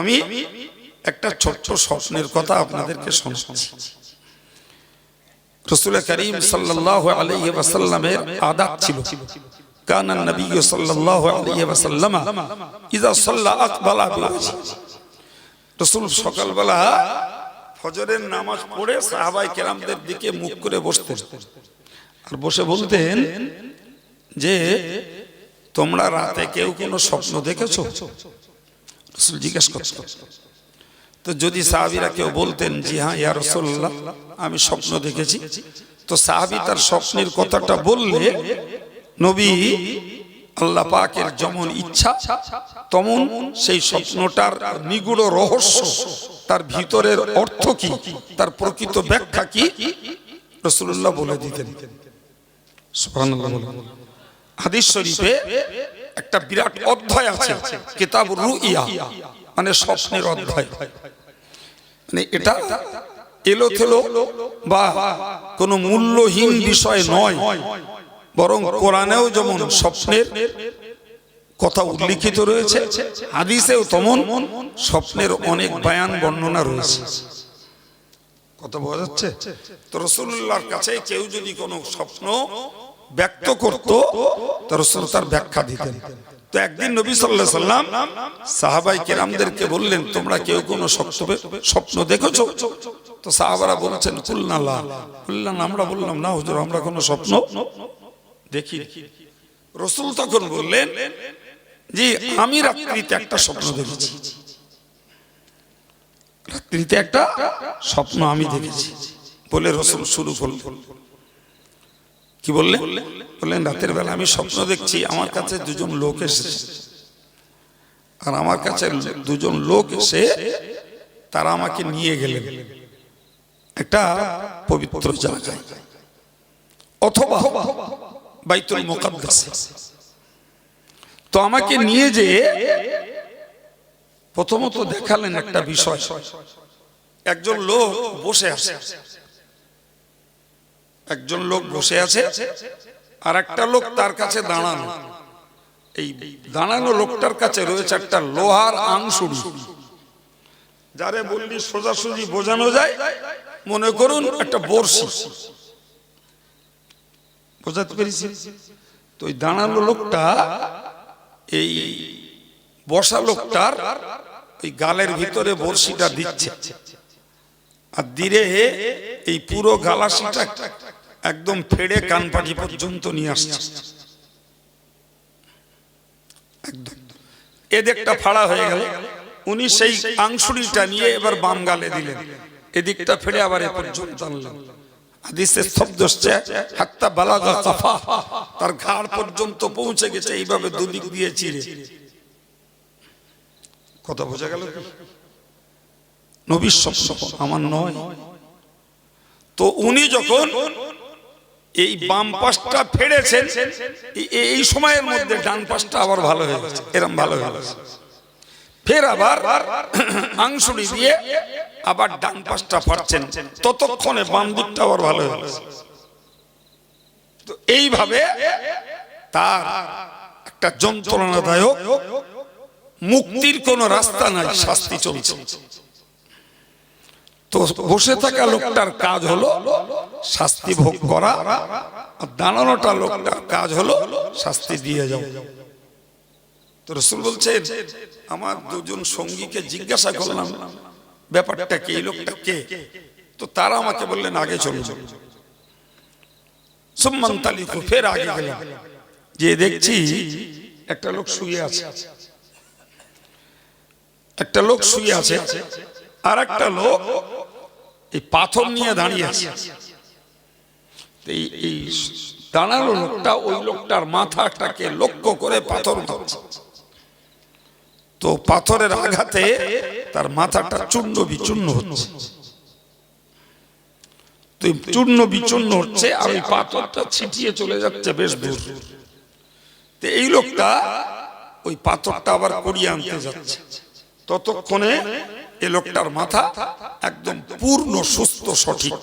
আমি একটা ছোট্ট স্বপ্নের কথা আপনাদেরকে শোনাচ্ছি। রসুল করিম সাল্লাহ আলাইহি ওয়াসাল্লামের আদাত ছিল। নবী সাল্লাল্লাহু আলাইহি ওয়াসাল্লাম ইযা সাল্লা আকবালা বিওয়াজহি রসুল সকালবেলা ফজরের নামাজ পড়ে সাহাবাই কেরামদের দিকে মুখ করে বসতেন। আর বসে বলতেন যে, তোমরা রাতে কেউ কোনো স্বপ্ন দেখেছ? রসুল জিজ্ঞেস করছ তো যদি সাহাবিরা কেউ বলতেন জি হ্যাঁ ইয়া রসুল্লাহ আমি স্বপ্ন দেখেছি। তো সাহাবি তার স্বপ্নের কথাটা বললে, নবী, আল্লাহ পাকের যেমন ইচ্ছা, তেমন সেই স্বপ্নটার নিগুড় রহস্য, তার ভিতরের অর্থ কি, তার প্রকৃত ব্যাখ্যা কি? রসুল্লাহ বলে দিতেন। হাদিস শরীফে একটা বিরাট অধ্যায় আছে, কিতাব রুইয়া মানে স্বপ্নের অধ্যায়। মানে এটা এলো থেলো বা কোনো মূল্যহীন বিষয় নয়, বরং কোরআনেও যেমন স্বপ্নের কথা উল্লিখিত রয়েছে, হাদিসেও তেমন স্বপ্নের অনেক বায়ান বর্ণনা রয়েছে। কথা বোঝা যাচ্ছে? তো রসুল্লাহর কাছে কেউ যদি কোনো স্বপ্ন ব্যক্ত করত রসুল তার ব্যাখ্যা দিতেন। তো একদিন নবী সাল্লাহ সাল্লাম সাহাবাই কেরামদেরকে বললেন তোমরা কেউ কোনো স্বপ্ন স্বপ্ন দেখেছ? তো সাহাবারা বলছেন কুল্লাল্লাহ বললেন আমরা বললাম না হুজুর আমরা কোনো স্বপ্ন দেখি রসুল তখন বললেন যে আমি রাত্রিতে একটা স্বপ্ন দেখেছি। রাত্রিতে একটা স্বপ্ন আমি দেখেছি। বলে রসুল শুরু করলেন। কি বললেন বললেন রাতের বেলা আমি স্বপ্ন দেখছি আমার কাছে দুজন লোক এসেছে। আর আমার কাছে দুজন লোক এসে তারা আমাকে নিয়ে গেলেন। একটা পবিত্র জায়গায় অথবা বাইতুল মুকাদ্দাস। তো আমাকে নিয়ে যে প্রথমত দেখালেন একটা বিষয়। একজন লোক বসে আছে। একজন লোক বসে আছে আর একটা লোক তার কাছে দাঁড়ানো। এই দাঁড়ানো লোকটার কাছে রয়েছে একটা লোহার আংশুড়ি যারে বললি সোজাসুজি বোঝানো যায়, মনে করুন একটা বর্ষি বোঝাতে পেরেছি? তো ওই দাঁড়ানো লোকটা, এই বসা লোকটার ওই গালের ভিতরে বড়শিটা দিচ্ছে। আর ধীরে এই পুরো গালাসিটা একদম ফেড়ে কানপাটি পর্যন্ত নিয়ে আসছে। একদম। এদিকটা ফাড়া হয়ে গেল। উনি সেই আংশুড়িটা নিয়ে এবার বাম গালে দিলেন। এদিকটা ফেড়ে আবার এ পর্যন্ত আনলেন। হাদিসে শব্দ হচ্ছে হাত্তা বালাগা কাফা তার ঘাড় পর্যন্ত পৌঁছে গেছে এইভাবে দুদিক দিয়ে চিরে। কথা বোঝা গেল? নবীর স্বপ্ন আমার নয়। তো উনি যখন এই বাম পাশটা ফেড়েছেন, এই- সময়ের মধ্যে ডান পাশটা আবার ভালো হয়ে গেছে, এরম ভালো হয়ে গেছে। ফের আবার আংশুড়ি দিয়ে আবার ডান পাশটা ফাটছেন, ততক্ষণে বাম দিকটা আবার ভালো হয়ে গেছে। তো এইভাবে তার একটা যন্ত্রণাদায়ক মুক্তির কোনো রাস্তা নাই, শাস্তি চলছে। তো বসে থাকা লোকটার কাজ হলো শাস্তি ভোগ করা আর দাঁড়ানোটা লোকটার কাজ হলো শাস্তি দিয়ে যাও তো রসুল বলছেন আমার দুজন সঙ্গীকে জিজ্ঞাসা করলাম ব্যাপারটা কি? এই লোকটা কে? তো তারা আমাকে বললেন আগে চলুন। সুম্মান তালিকু ফের আগে গেলাম। যে দেখছি একটা লোক শুয়ে আছে। একটা লোক শুয়ে আছে আর একটা লোক এই পাথর নিয়ে দাঁড়িয়ে আছে। এই দাঁড়ানো লোকটা ওই লোকটার মাথাটাকে লক্ষ্য করে পাথর মারছে তো পাথরের আঘাতে তার মাথাটা চূর্ণ বিচূর্ণ হচ্ছে। তো চূর্ণ বিচূর্ণ হচ্ছে আর ওই পাথরটা ছিটিয়ে চলে যাচ্ছে বেশ দূর। তো এই লোকটা ওই পাথরটা আবার করিয়ে আনতে যাচ্ছে। ততক্ষণে এ লোকটার মাথা একদম পূর্ণ, সুস্থ, সঠিক।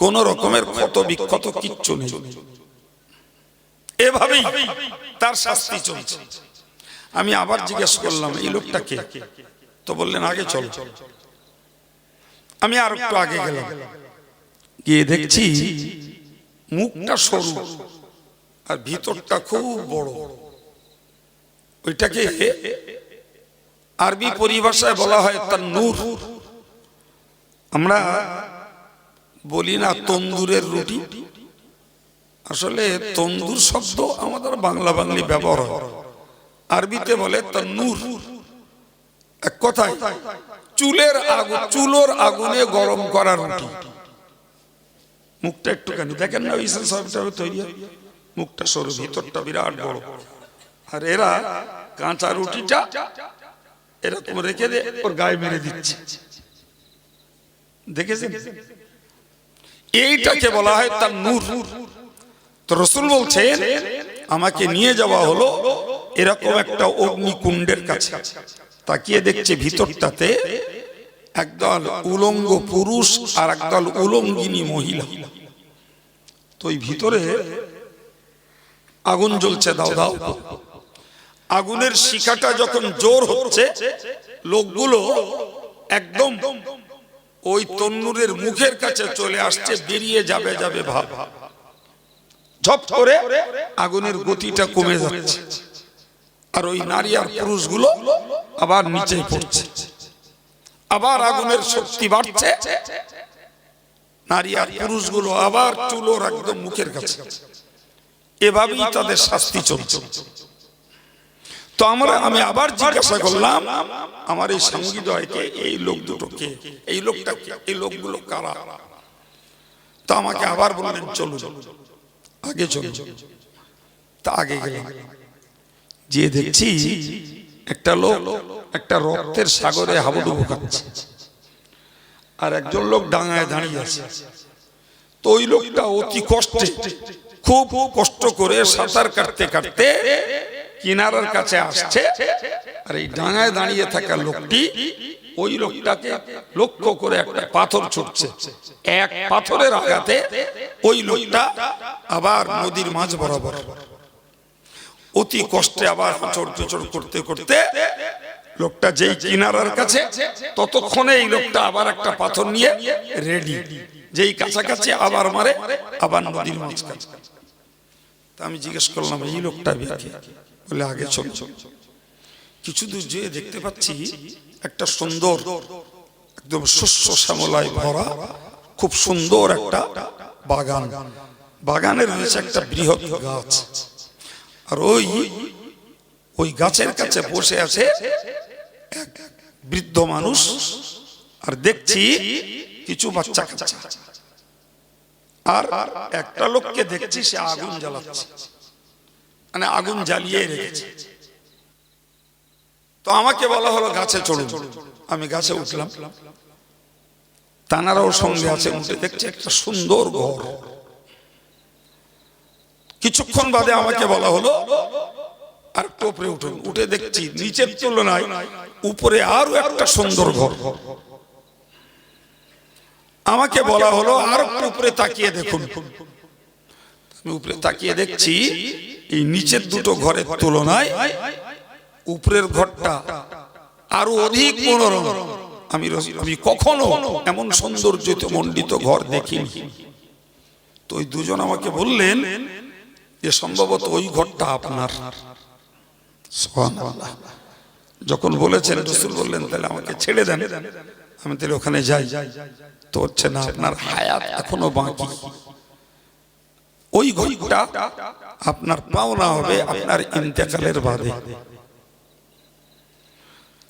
কোন রকমের ক্ষত বিক্ষত কিচ্ছু নেই। এভাবেই তার শাস্তি চলছে। আমি আবার জিজ্ঞেস করলাম, এই লোকটাকে তো বললেন, আগে চল। আমি আর একটু আগে গেলাম। গিয়ে দেখছি মুখটা সরু আর ভিতরটা খুব বড়। ওইটাকে আরবি পরিভাষায় বলা হয় তার নূর। আমরা বলি না তন্দুরের রুটি। আসলে তন্দুর শব্দ আমাদের বাংলা বাংলি ব্যবহার হয়। আরবিতে বলে তার নূর। এক কথায়, চুলের আগুন চুলোর আগুনে গরম করা রুটি। মুখটা একটুখানি, দেখেন না ইসেন সাহেবটা তৈরি মুখটা সরু, ভিতরটা বিরাট বড়। আর এরা কাঁচা রুটিটা এরকম রেখে দে, ওর গায়ে মেরে দিচ্ছে। দেখেছেন? এইটাকে বলা হয় তার নূর। তো রসুল বলছেন, আমাকে নিয়ে যাওয়া হলো এরকম একটা অগ্নিকুণ্ডের কাছে। তাকিয়ে দেখছে ভিতরটাতে একদল উলঙ্গ পুরুষ আর একদল উলঙ্গিনী মহিলা। তো ওই ভিতরে আগুন জ্বলছে, দাও দাও। আগুনের শিখাটা যখন জোর হচ্ছে, লোকগুলো একদম ওই তন্নুরের মুখের কাছে চলে আসছে, বেরিয়ে যাবে যাবে ভাব। ঝপ করে আগুনের গতিটা কমে যাচ্ছে। আর ওই নারী আর পুরুষগুলো আবার নিচে পড়ছে। আবার আগুনের শক্তি বাড়ছে। নারী আর পুরুষগুলো আবার চুলোর একদম মুখের কাছে। এভাবেই তাদের শাস্তি চলছে। তো আমরা আমি আবার জিজ্ঞাসা করলাম আমার এই সঙ্গীদয়কে এই লোক দুটোকে এই লোকটা এই লোকগুলো কারা? তো আমাকে আবার বললেন চলো আগে চলো তা আগে গেলাম যে দেখছি একটা লোক একটা রক্তের সাগরে হাবুডুবু খাচ্ছে। আর একজন লোক ডাঙায় দাঁড়িয়ে আছে। তো ওই লোকটা অতি কষ্টে খুব কষ্ট করে সাঁতার কাটতে কাটতে কিনারার কাছে আসছে, আর এই ডাঙায় দাঁড়িয়ে থাকা লোকটি ওই লোকটাকে লক্ষ্য করে একটা পাথর ছুটছে। এক পাথরের আঘাতে ওই লোকটা আবার নদীর মাঝ বরাবর। অতি কষ্টে আবার হাঁচড় চোচড় করতে করতে লোকটা যেই কিনারার কাছে, ততক্ষণে এই লোকটা আবার একটা পাথর নিয়ে রেডি যেই কাছাকাছি আবার মারে, আবার নদীর মাঝখানে। আমি জিজ্ঞেস করলাম, এই লোকটা বলে, আগে চল। কিছু দূর যেয়ে দেখতে পাচ্ছি একটা সুন্দর, একদম শস্য শ্যামলায় ভরা, খুব সুন্দর একটা বাগান। বাগানের রয়েছে একটা বৃহৎ গাছ। আর ওই ওই গাছের কাছে বসে আছে এক বৃদ্ধ মানুষ। আর দেখছি কিছু বাচ্চা কাচ্চা। আর একটা লোককে দেখছি সে আগুন জ্বালাচ্ছে। মানে আগুন জ্বালিয়ে রেখেছে। তো আমাকে বলা হলো, গাছে চড়ুন। আমি গাছে উঠলাম। তানারাও সঙ্গে আছে উঠে দেখছে একটা সুন্দর ঘর। কিছুক্ষণ বাদে আমাকে বলা হলো, আর টোপরে উঠুন। উঠে দেখছি নিচের তুলনায় উপরে আরও একটা সুন্দর ঘর। আমাকে বলা হলো, আর উপরে তাকিয়ে দেখুন। আমি উপরে তাকিয়ে দেখছি এই নিচের দুটো ঘরের তুলনায় উপরের ঘরটা আরও অধিক মনোরম। আমি আমি কখনো এমন সৌন্দর্যতে মণ্ডিত ঘর দেখিনি। তো ওই দুজন আমাকে বললেন যে সম্ভবত ওই ঘরটা আপনার। যখন বলেছেন, রসুল বললেন, তাহলে আমাকে ছেড়ে দেন। আমি তাহলে ওখানে যাই। তো হচ্ছে না, আপনার হায়াত এখনও বাকি। ওই ঘরটা আপনার পাওনা হবে আপনার ইন্তেকালের বাদে।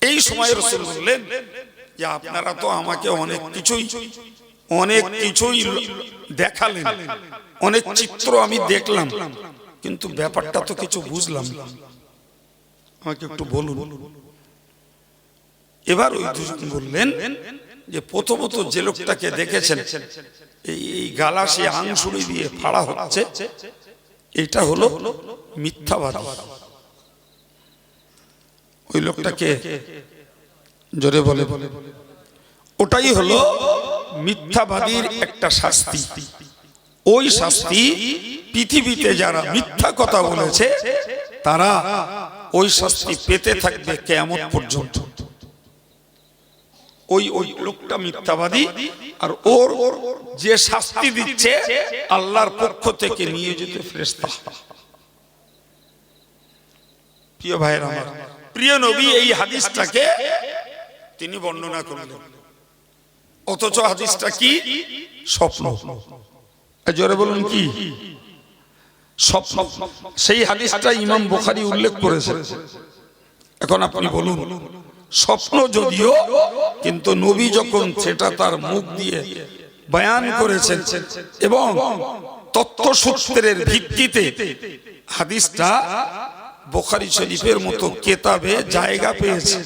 এই সময় রসুল বললেন যে আপনারা তো আমাকে অনেক কিছুই অনেক কিছুই দেখালেন। অনেক চিত্র আমি দেখলাম, কিন্তু ব্যাপারটা তো কিছু বুঝলাম। আমাকে একটু বলুন। এবার ওই দুজন বললেন যে প্রথমত যে লোকটাকে দেখেছেন, এই গালা সে আংশুড়ি দিয়ে ফাড়া হচ্ছে, এটা হলো মিথ্যাবাদী। ওই লোকটাকে জোরে বলে, ওটাই হলো মিথ্যাবাদীর একটা শাস্তি। ওই শাস্তি পৃথিবীতে যারা মিথ্যা কথা বলেছে, তারা ওই শাস্তি পেতে থাকবে কেমন পর্যন্ত। ওই ওই লোকটা মিথ্যাবাদী আর ওর যে শাস্তি দিচ্ছে আল্লাহর পক্ষ থেকে নিয়ে যেতে প্রিয় ভাইয়ের আমার, প্রিয় নবী এই হাদিসটাকে তিনি বর্ণনা করলেন। অথচ হাদিসটা কি? স্বপ্ন। জোরে বলুন কি? স্বপ্ন। সেই হাদিসটা ইমাম বুখারী উল্লেখ করেছে। এখন আপনি বলুন স্বপ্ন যদিও কিন্তু নবী যখন সেটা তার মুখ দিয়ে বয়ান করেছেন এবং তত্ত্বসূত্রের ভিত্তিতে হাদিসটা বোখারি শরীফের মতো কেতাবে জায়গা পেয়েছে।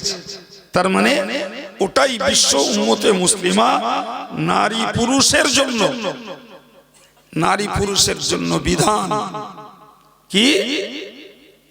তার মানে ওটাই বিশ্ব উম্মতে মুসলিমা নারী পুরুষের জন্য। নারী পুরুষের জন্য বিধান। কি?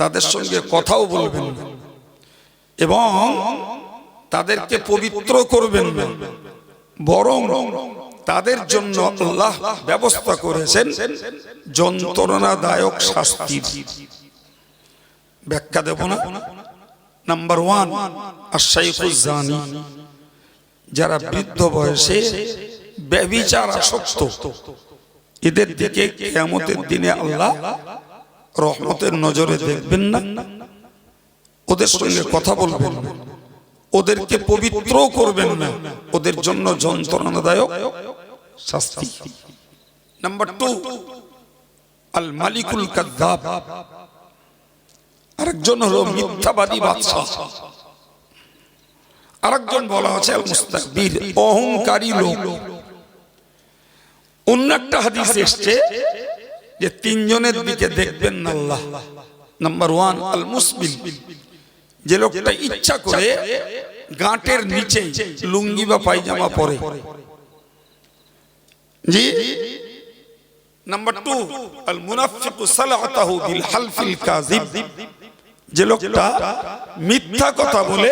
তাদের সঙ্গে কথাও বলবেন এবং তাদেরকে পবিত্র করবেন বরং তাদের জন্য আল্লাহ ব্যবস্থা করেছেন যন্ত্রণাদায়ক শাস্তি। ব্যাখ্যা দেব না? নাম্বার ওয়ান আশাইফুজানি যারা বৃদ্ধ বয়সে ব্যবিচার আসক্ত এদের দিকে কেয়ামতের দিনে আল্লাহ রহমতের নজরে দেখবেন না। ওদের সঙ্গে কথা বলবেন না। ওদেরকে পবিত্র করবেন না। ওদের জন্য যন্ত্রণাদায়ক শাস্তি। নাম্বার টু আল মালিকুল কাদ্দাব। আরেকজন হলো মিথ্যাবাদী বাদশাহ। আরেকজন বলা আছে আল মুস্তাকবির অহংকারী লোক। অন্য একটা হাদিস এসছে যে তিনজনের দিকে দেখবেন না আল্লাহ। নাম্বার ওয়ান আল মুসবিল যে লোকটা ইচ্ছা করে গাঁটের নিচে লুঙ্গি বা পায়জামা পরে। জি? নাম্বার টু আল মুনাফিকু সালাতাহু বিল হালফিল কাযিব। যে লোকটা মিথ্যা কথা বলে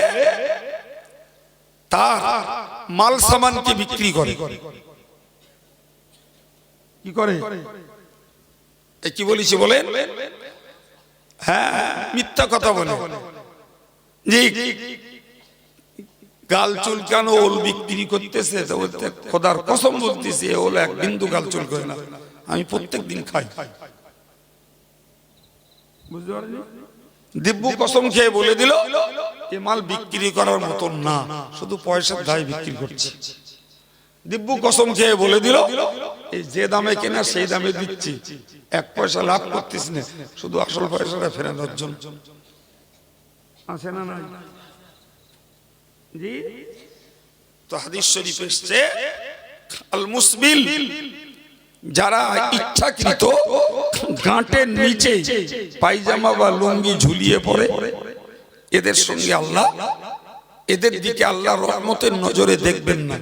তার মাল সামানকে বিক্রি করে। কি করে? কি বলেছি বলেন? হ্যাঁ মিথ্যা কথা বলে। গাল চুলকানো ওল বিক্রি করতেছে? খোদার কসম বলতেছে ওল এক বিন্দু গাল চুল করে না। আমি প্রত্যেক দিন খাই। দিব্য কসম খেয়ে বলে দিল, এ মাল বিক্রি করার মতন না, শুধু পয়সার দায় বিক্রি করছে। দিব্য কসম খেয়ে বলে দিল এই যে দামে কেনা সেই দামে দিচ্ছি। এক পয়সা লাভ করতিস না। শুধু আসল পয়সাটা ফেরানোর জন্য। আছে না জি? তো হাদিস শরীফ এসছে আল মুসবিল যারা ইচ্ছাকৃত গাঁটের নিচে পায়জামা বা লুঙ্গি ঝুলিয়ে পড়ে এদের সঙ্গে আল্লাহ এদের দিকে আল্লাহ রহমতের নজরে দেখবেন না।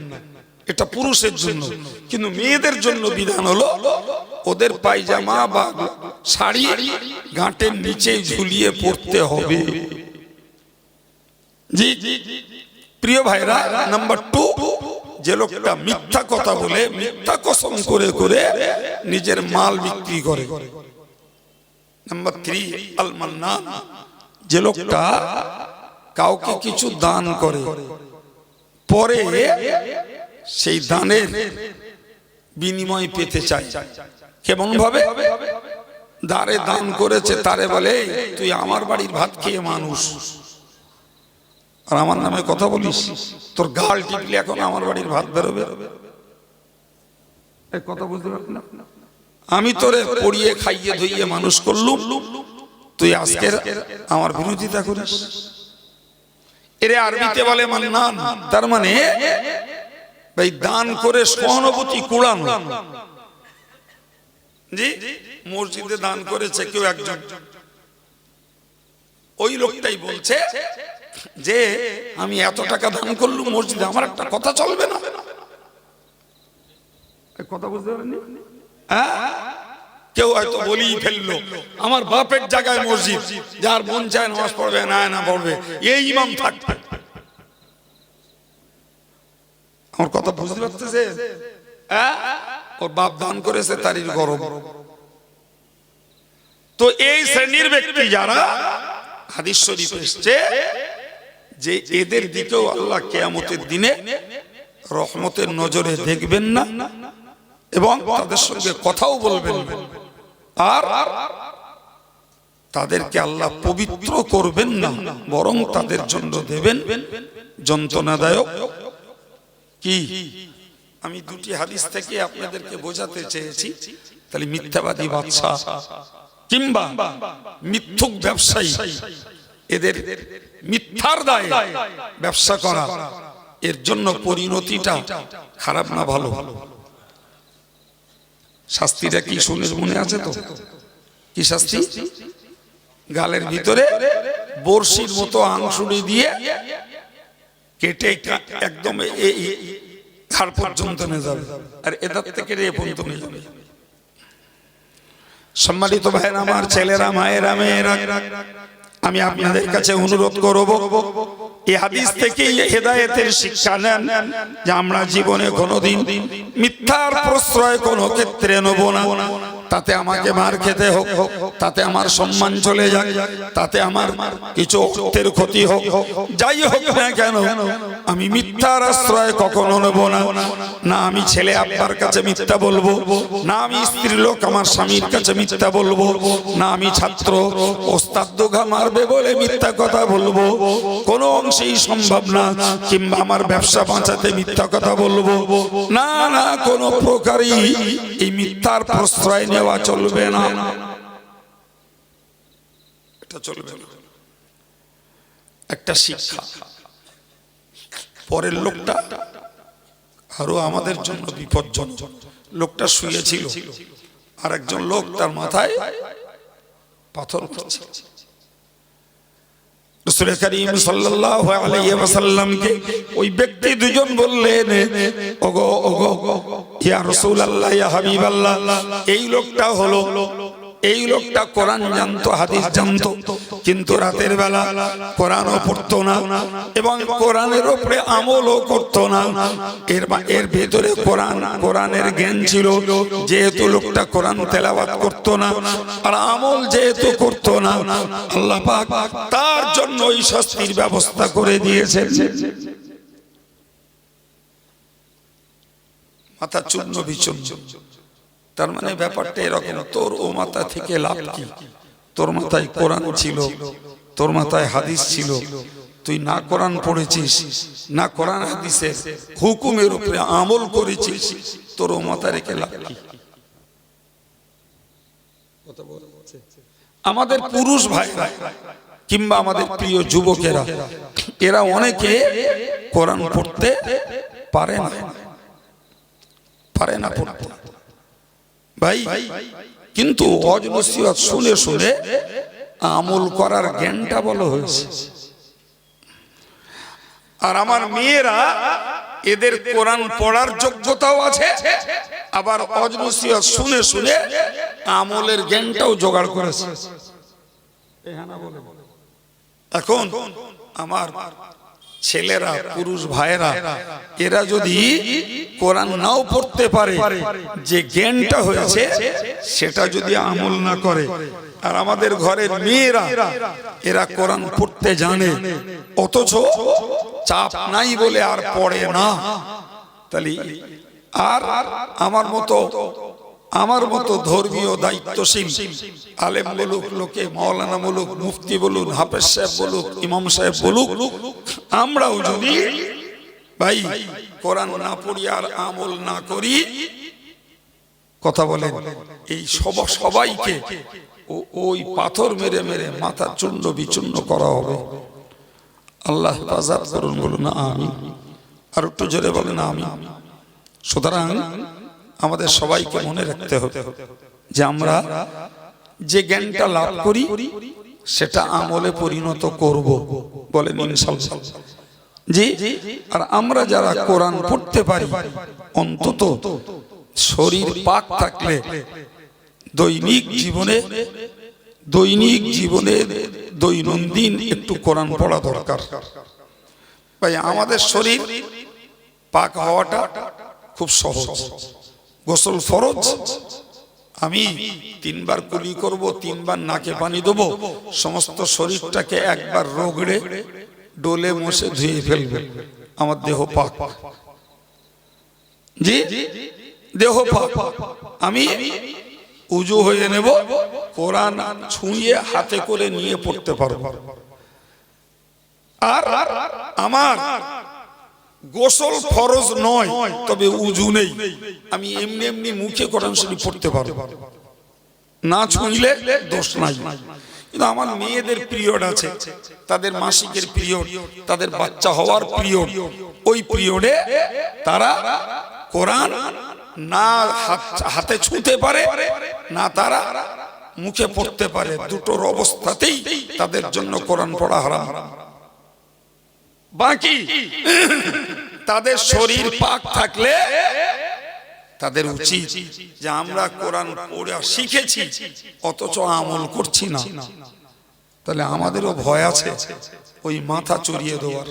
এটা পুরুষের জন্য। কিন্তু মেয়েদের জন্য বিধান হলো ওদের পায়জামা বা শাড়ি গাঁটের নিচে ঝুলিয়ে পড়তে হবে। জি জি প্রিয় ভাইরা, নাম্বার টু, যে লোকটা মিথ্যা কথা বলে, মিথ্যা কসম করে করে নিজের মাল বিক্রি করে। নাম্বার থ্রি আল মান্নান যে লোকটা কাউকে কিছু দান করে, পরে সেই দানের বিনিময় পেতে চাই। কেমন ভাবে? দারে দান করেছে তারে বলে তুই আমার বাড়ির ভাত খেয়ে মানুষ। আর আমার নামে কথা বলিস? তোর গাল টিপলে এখন আমার বাড়ির ভাত বেরোবে? কথা না? আমি তোরে পড়িয়ে খাইয়ে ধুইয়ে মানুষ করলুম। তুই আজকের আমার বিরোধিতা করিস। এরে আরবিতে বলে মান্নান তার মানে ভাই দান করে সহানুভূতি কুড়ানো। জি মসজিদে দান করেছে কেউ একজন। ওই লোকটাই বলছে যে আমি এত টাকা দান করলুম মসজিদে আমার একটা কথা চলবে না। কথা বুঝতে পারেননি? হ্যাঁ? কেউ হয়তো বলেই ফেলল আমার বাপের জায়গায় মসজিদ যার মন চায় নামাজ পড়বে না না পড়বে। এই ইমাম থাকবে। আমার কথা বুঝতে পারতেছে? হ্যাঁ? ওর বাপ দান করেছে, তারই গরম। তো এই শ্রেণির ব্যক্তি যারা, হাদিস শরীফ এসছে যে এদের দিকেও আল্লাহ কেয়ামতের দিনে রহমতের নজরে দেখবেন না এবং তাদের সঙ্গে কথাও বলবেন আর তাদেরকে আল্লাহ পবিত্র করবেন না, বরং তাদের জন্য দেবেন যন্ত্রণাদায়ক কি? আমি দুটি হাদিস থেকে আপনাদেরকে বোঝাতে চেয়েছি। তাহলে মিথ্যাবাদী বাদশা কিংবা মিথ্যুক ব্যবসায়ী, এদের মিথ্যার দায়ে ব্যবসা করা, এর জন্য পরিণতিটা খারাপ না ভালো? শাস্তিটা কি শুনে মনে আছে তো? কি শাস্তি? গালের ভিতরে বর্ষির মতো আংশুড়ি দিয়ে কেটে একদম এই ঘাড় পর্যন্ত নিয়ে যাবে। আর এদার থেকে এ পর্যন্ত নিয়ে যাবে। সম্মানিত ভাইয়েরা আমার, ছেলেরা, মায়েরা, মেয়েরা, আমি আপনাদের কাছে অনুরোধ করব এই হাদিস থেকে হেদায়েতের শিক্ষা নেন যে আমরা জীবনে কোনোদিন মিথ্যার প্রশ্রয় কোনো ক্ষেত্রে নেব না। তাতে আমাকে মার খেতে হোক, তাতে আমার সম্মান চলে যাক, তাতে আমার কিছু অর্থের ক্ষতি হোক। যাই হোক না কেন, আমি মিথ্যার আশ্রয় কখনো নেব না। না আমি ছেলে আব্বার কাছে মিথ্যা বলব, না আমি স্ত্রী লোক আমার স্বামীর কাছে মিথ্যা বলব, না আমি ছাত্র, ওস্তাদ মারবে বলে মিথ্যা কথা বলব। কোনো অংশেই সম্ভব না, কিংবা আমার ব্যবসা বাঁচাতে মিথ্যা কথা বলব। না না, কোনো প্রকারই এই মিথ্যার প্রশ্রয় নেওয়া চলবে না। এটা চলবে না। একটা শিক্ষা। পরের লোকটা আরও আমাদের জন্য বিপজ্জনক। লোকটা শুয়েছিল। আর একজন লোক তার মাথায় পাথর উঠছে রসুল করিম সাল্লাল্লাহু আলাইহি ওয়াসাল্লামকে ওই ব্যক্তি দুজন বললেন, ওগো ওগো, ইয়া রাসূলুল্লাহ, ইয়া হাবিবাল্লাহ, এই লোকটা হলো এই লোকটা কোরআন জানতো, হাদিস জানতো, কিন্তু রাতের বেলা কোরআনও পড়তো না এবং কোরআনের উপরে আমলও করতো না। এর এর ভেতরে কোরআন, কোরআনের জ্ঞান ছিল, যেহেতু লোকটা কোরআন তেলাওয়াত করতো না আর আমল যেহেতু করতো না, আল্লাহ পাক তার জন্য ওই শাস্তির ব্যবস্থা করে দিয়েছে মাথা চূর্ণ বিচূর্ণ। তার মানে ব্যাপারটা এরকম তোর ও মাথা থেকে লাভ কি? তোর মাথায় কোরআন ছিল তোর মাথায় হাদিস ছিল তুই না কোরআন পড়েছিস না কোরআন হাদিসের হুকুমের উপরে আমল করেছিস তোর ও মাথা রেখে লাভ কি? আমাদের পুরুষ ভাই কিংবা আমাদের প্রিয় যুবকেরা এরা অনেকে কোরআন পড়তে পারে না। পারে না পড়তে। ভাই, কিন্তু অজ নসিহত শুনে শুনে আমল করার জ্ঞানটা বলো হয়েছে। আর আমার মেয়েরা, এদের কোরআন পড়ার যোগ্যতাও আছে, আবার অজ নসিহত শুনে শুনে আমলের জ্ঞানটাও জোগাড় করেছে। এখন আমার ছেলেরা, পুরুষ ভাইয়েরা, এরা যদি কোরআন নাও পড়তে পারে, যে জ্ঞানটা হয়েছে, সেটা যদি আমল না করে। আর আমাদের ঘরের মেয়েরা, এরা কোরআন পড়তে জানে, অথচ চাপ নাই বলে আর পড়ে না। তাহলে, আর আমার মতো আমার মতো ধর্মীয় দায়িত্বশীল আলেম বলুক, লোকে মাওলানা বলুক, মুফতি বলুন হাফেজ সাহেব বলুক, ইমাম সাহেব বলুক, আমরাও যদি ভাই কোরআন না পড়ি আর আমল না করি, কথা বলেন, এই সব সবাইকে ওই পাথর মেরে মেরে মাথা চূর্ণ বিচূর্ণ করা হবে। আল্লাহ হেফাজত করুন, বলুন আমি আর একটু জোরে বলেন আমি সুতরাং আমাদের সবাইকে মনে রাখতে হবে যে আমরা যে জ্ঞানটা লাভ করি সেটা আমলে পরিণত করব বলেন ইনশাল্লাহ। জি আর আমরা যারা কোরআন পড়তে পারি অন্তত শরীর পাক থাকলে দৈনিক জীবনে দৈনিক জীবনে দৈনন্দিন একটু কোরআন পড়া দরকার। ভাই আমাদের শরীর পাক হওয়াটা খুব সহজ। গোসল ফরজ? আমি তিনবার কুলি করব, তিনবার নাকে পানি দেবো, সমস্ত শরীরটাকে একবার রোগড়ে ডোলে মশে ধুয়ে ফেলবে। আমার দেহ পাক। জি? দেহ পাক। আমি উজু হয়ে নেব, কোরআন ছুঁয়ে হাতে করে নিয়ে পড়তে পারব। আর আমার গোসল ফরজ নয় তবে উজু নেই। আমি এমনি এমনি মুখে কোরআন শরীফ পড়তে পারব। না ছুঁইলে দোষ নাই। কিন্তু আমার মেয়েদের পিরিয়ড আছে। তাদের মাসিকের পিরিয়ড তাদের বাচ্চা হওয়ার পিরিয়ড। ওই পিরিয়ডে তারা কোরআন না হাত- ছুঁতে পারে না তারা মুখে পড়তে পারে। দুটোর অবস্থাতেই তাদের জন্য কোরআন পড়া হারাম। বাকি। তাদের শরীর পাক থাকলে তাদের উচিত যে আমরা কোরআন শিখেছি, অথচ আমল করছি না। তাহলে আমাদেরও ভয় আছে ওই মাথা চড়িয়ে দেওয়ার।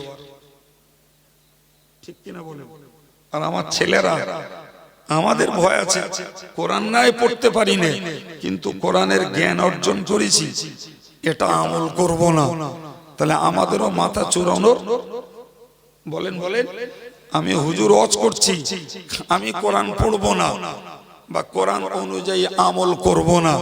ঠিক কিনা বলেন? আর আমার ছেলেরা, আমাদের ভয় আছে, কোরআন নাই, পড়তে পারি না, কিন্তু কোরআনের জ্ঞান অর্জন করেছি, এটা আমল করব না। তাহলে আমাদেরও মাথা চোরানোর বলেন বলেন। আমি হুজুর অজ করছি। আমি কোরআন পড়ব না বা কোরআন অনুযায়ী আমল করব না।